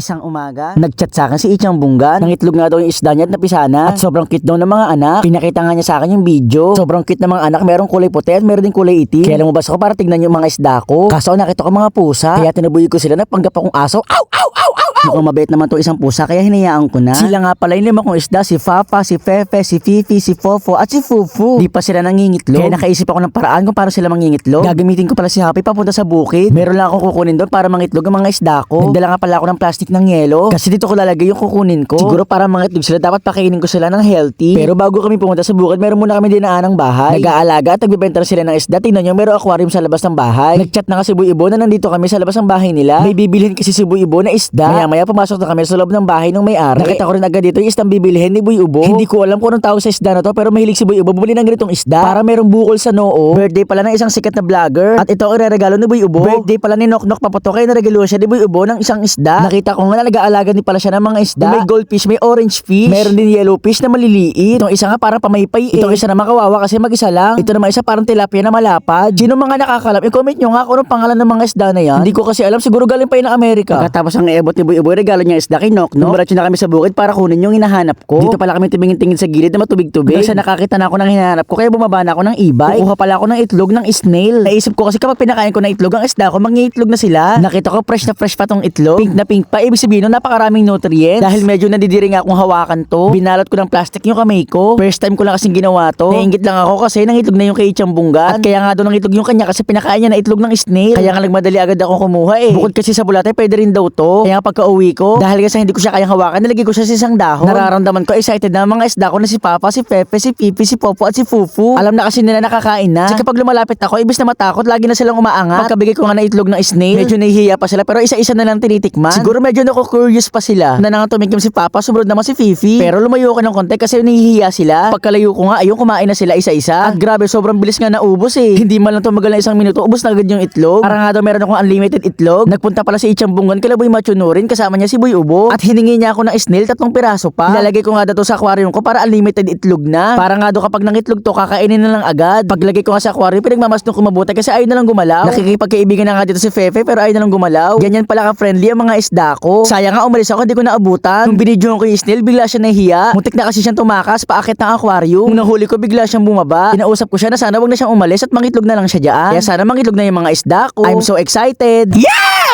Isang umaga, nagchat sa akin si Ichang Bunggan. Nangitlog nga daw yung isda niya at napisana. At sobrang cute daw ng mga anak. Pinakita nga niya sa akin yung video. Sobrang cute ng mga anak. Merong kulay puti at meron din kulay itim. Kaya lumabas ako para tignan yung mga isda ko. Kaso nakita ko mga pusa. Kaya tinubuy ko sila na panggap akong aso. Ow! Ow! Ow! Ow! Mukhang mabait naman to isang pusa kaya hinayaan ko na. Sila nga pala yung lima kong isda, si Fafa, si Fefe, si Fifi, si Fofo, at si Fufu. Di pa sila nangingitlog. Kaya nakaisip ako ng paraan kung paano sila mangingitlog. Gagamitin ko pala si Happy papunta sa bukid. Meron lang akong kukunin doon para mangitlog ang mga isda ko. Nagdala nga pala ako ng plastic ng yelo. Kasi dito ko lalagay yung kukunin ko. Siguro para mangitlog sila, dapat pakainin ko sila ng healthy. Pero bago kami pumunta sa bukid, meron muna kami dinaan ng bahay. Nag-aalaga at nagbibenta na sila ng isda. Tingnan nyo, meron aquarium sa labas ng bahay. Nagchat na nga si Boy Ibo na nandito kami sa labas ng bahay nila. May bibilhin kasi si Boy Ibo na isda. Maya maya pumasok na kami sa loob ng bahay ng may-ari. Nakita ko rin agad dito yung isdang bibilhin ni Boy Ubo. Hindi ko alam kung anong tawag sa isda na to pero mahilig si Boy Ubo bumili ng ganitong isda. Para merong bukol sa noo. Birthday pala ng isang sikat na vlogger. At ito ang ireregalo ni Boy Ubo. Birthday pala ni Nok Nok Papato kaya naregalo siya ni Boy Ubo ng isang isda. Nakita ko nga na nag-aalaga din pala siya ng mga isda. May goldfish, may orange fish. Meron din yellow fish na maliliit. Itong isa nga parang pamaypay eh. Itong isa naman kawawa kasi mag-isa lang. Ito naman isa parang tilapia na malapad. Sino mga nakakalam? I-comment nyo nga kung anong pangalan ng mga isda na yan. Hindi ko kasi alam. Siguro galing pa yun ng Amerika. Pagkatapos ang iabot ni Boy Ubo, regalo niya isda kay Nok Nok. Dumiretso na kami sa bukid para kunin yung hinahanap ko. Dito pala kami tumingin-tingin sa gilid na matubig-tubig. Sa nakakita na ako ng hinahanap ko kaya bumaba na ako ng e-bike. Kukuha pala ako ng itlog ng snail. Naisip ko kasi kapag pinakain ko ng itlog ang isda ko, mangiitlog na sila. Nakita ko fresh na fresh pa tong itlog. Pink na pink pa. Ibig sabihin nun, napakaraming nutrients. Dahil medyo nadidiring akong hawakan to. Binalot ko ng plastic yung kamay ko. First time ko lang kasing ginawa to. Nainggit lang ako kasi nangitlog na yung kay Ichang Bunggan. At kaya nga doon nangitlog yung kanya kasi pinakain niya na itlog ng snail. Kaya nga nagmadali agad ako kumuha eh. Bukod kasi sa bulate, pwede rin daw to. Kaya nga pagka uwi ko, dahil kasi hindi ko siya kayang hawakan, nalagay ko siya sa isang dahon. Nararamdaman ko excited na mga isda ko na si Papa, si Pepe, si Pipi, si Popo at si Fufu. Alam na kasi nila nakakain na. Kasi kapag lumalapit ako, ibis na matakot, lagi na silang umaangat. Pagkabigay ko nga na itlog ng snail, medyo nahihiya pa sila pero isa-isa na lang tinitikman. Siguro medyo nako-curious pa sila. Na nang tumikim si Papa, sumunod naman si Fifi. Pero lumayo ko ng konti kasi nahihiya sila. Pagkalayo ko nga, ayun kumain na sila isa-isa. At grabe, sobrang bilis nga naubos eh. Hindi man lang tumagal na isang minuto, ubos na agad yung itlog. Para nga daw meron akong unlimited itlog. Nagpunta pala si Ichang Bungan kila Boy Machunurin, kasama niya si Boy Ubo. At hiningi niya ako ng snail, tatlong piraso pa. Nilalagay ko nga daw to sa aquarium ko para unlimited itlog na. Para nga daw kapag nangitlog to, kakainin na lang agad. Paglagay ko nga sa aquarium, pinagmamasdan ko mabuti kasi ayaw na lang gumalaw. Nakikipagkaibigan na nga dito si Fefe pero ayaw na lang gumalaw. Ganyan pala ka-friendly ang mga isda ko. Sayang nga umalis ako, hindi ko naabutan. Nung binidyohan ko yung snail, bigla siya nahiya. Muntik na kasi siyang tumakas, paakit ng aquarium. Nung nahuli ko, bigla siyang bumaba. Kinausap ko siya na sana wag na siyang umalis at mangitlog na lang siya dyan. Kaya sana mangitlog na yung mga isda ko. I'm so excited. Yeah!